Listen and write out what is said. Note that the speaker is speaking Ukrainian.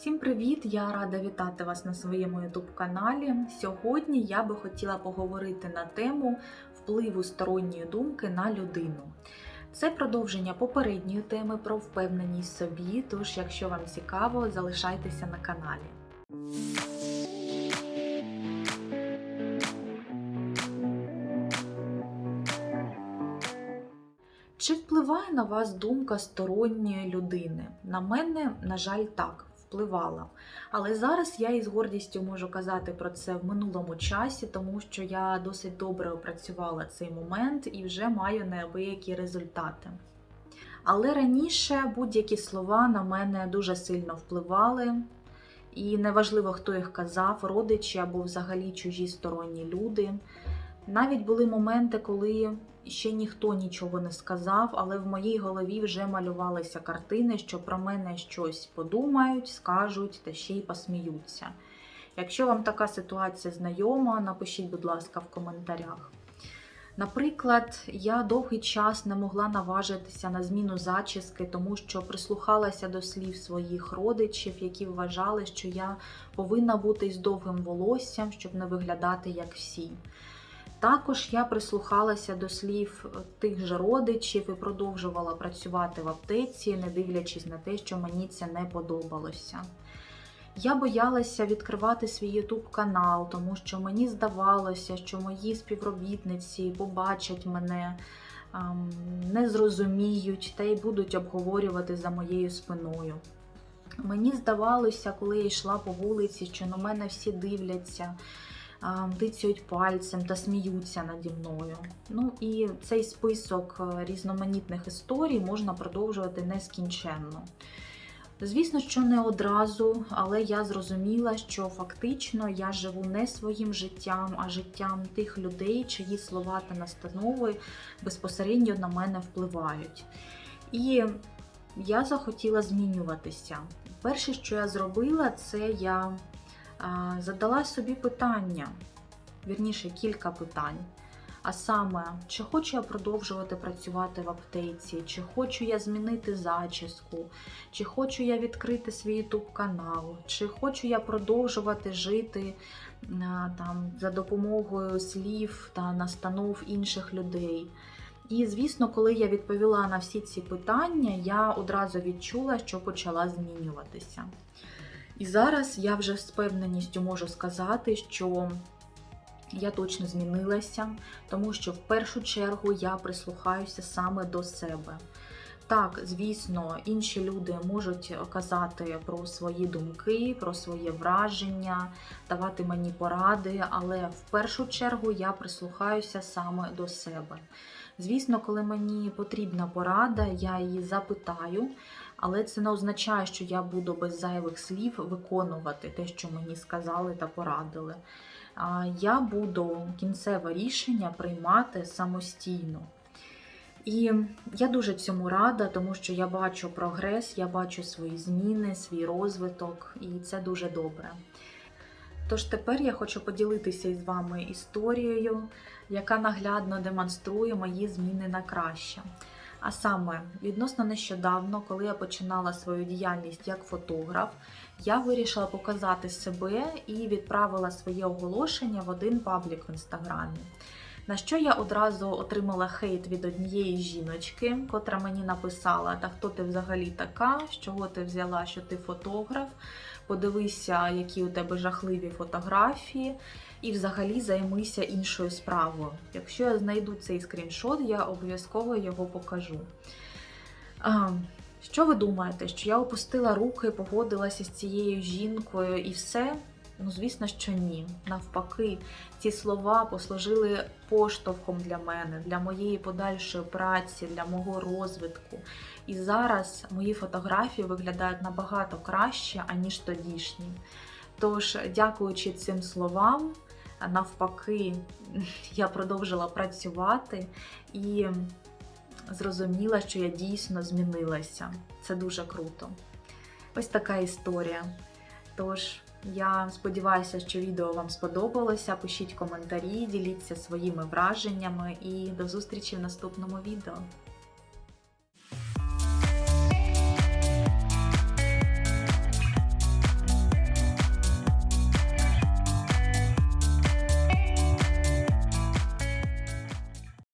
Всім привіт! Я рада вітати вас на своєму youtube каналі. Сьогодні я би хотіла поговорити на тему впливу сторонньої думки на людину. Це продовження попередньої теми про впевненість собі. Тож, якщо вам цікаво, залишайтеся на каналі. Чи впливає на вас думка сторонньої людини? На мене, на жаль, так, впливала. Але зараз я із гордістю можу казати про це в минулому часі, тому що я досить добре опрацювала цей момент і вже маю неабиякі результати. Але раніше будь-які слова на мене дуже сильно впливали, і неважливо, хто їх казав, родичі або взагалі чужі сторонні люди. Навіть були моменти, коли ще ніхто нічого не сказав, але в моїй голові вже малювалися картини, що про мене щось подумають, скажуть та ще й посміються. Якщо вам така ситуація знайома, напишіть, будь ласка, в коментарях. Наприклад, я довгий час не могла наважитися на зміну зачіски, тому що прислухалася до слів своїх родичів, які вважали, що я повинна бути із довгим волоссям, щоб не виглядати як всі. Також я прислухалася до слів тих же родичів і продовжувала працювати в аптеці, не дивлячись на те, що мені це не подобалося. Я боялася відкривати свій YouTube канал, тому що мені здавалося, що мої співробітниці побачать мене, ем, не зрозуміють та й будуть обговорювати за моєю спиною. Мені здавалося, коли я йшла по вулиці, що на мене всі дивляться тицюють пальцем та сміються наді мною. Ну і цей список е, різноманітних історій можна продовжувати нескінченно. Звісно, що не одразу, але я зрозуміла, що фактично я живу не своїм життям, а життям тих людей, чиї слова та настанови безпосередньо на мене впливають. І я захотіла змінюватися. Перше, що я зробила, це я задала собі питання, вірніше, кілька питань. А саме, чи хочу я продовжувати працювати в аптеці, чи хочу я змінити зачіску, чи хочу я відкрити свій YouTube канал, чи хочу я продовжувати жити там, за допомогою слів та настанов інших людей. І, звісно, коли я відповіла на всі ці питання, я одразу відчула, що почала змінюватися. І зараз я вже з певненістю можу сказати, що я точно змінилася, тому що в першу чергу я прислухаюся саме до себе. Так, звісно, інші люди можуть казати про свої думки, про своє враження, давати мені поради, але в першу чергу я прислухаюся саме до себе. Звісно, коли мені потрібна порада, я її запитаю, але це не означає, що я буду без зайвих слів виконувати те, що мені сказали та порадили. Я буду кінцеве рішення приймати самостійно. І я дуже цьому рада, тому що я бачу прогрес, я бачу свої зміни, свій розвиток, і це дуже добре. Тож тепер я хочу поділитися із вами історією, яка наглядно демонструє мої зміни на краще. А саме, відносно нещодавно, коли я починала свою діяльність як фотограф, я вирішила показати себе і відправила своє оголошення в один паблік в інстаграмі. На що я одразу отримала хейт від однієї жіночки, котра мені написала: Та хто ти взагалі така? З чого ти взяла, що ти фотограф? Подивися, які у тебе жахливі фотографії, і взагалі займися іншою справою. Якщо я знайду цей скріншот, я обов'язково його покажу. Що ви думаєте, що я опустила руки, погодилася з цією жінкою і все? Ну, звісно, що ні. Навпаки, ці слова послужили поштовхом для мене, для моєї подальшої праці, для мого розвитку. І зараз мої фотографії виглядають набагато краще, аніж тодішні. Тож, дякуючи цим словам, навпаки, я продовжила працювати і зрозуміла, що я дійсно змінилася. Це дуже круто. Ось така історія. Тож, я сподіваюся, що відео вам сподобалося. Пишіть коментарі, діліться своїми враженнями і до зустрічі в наступному відео.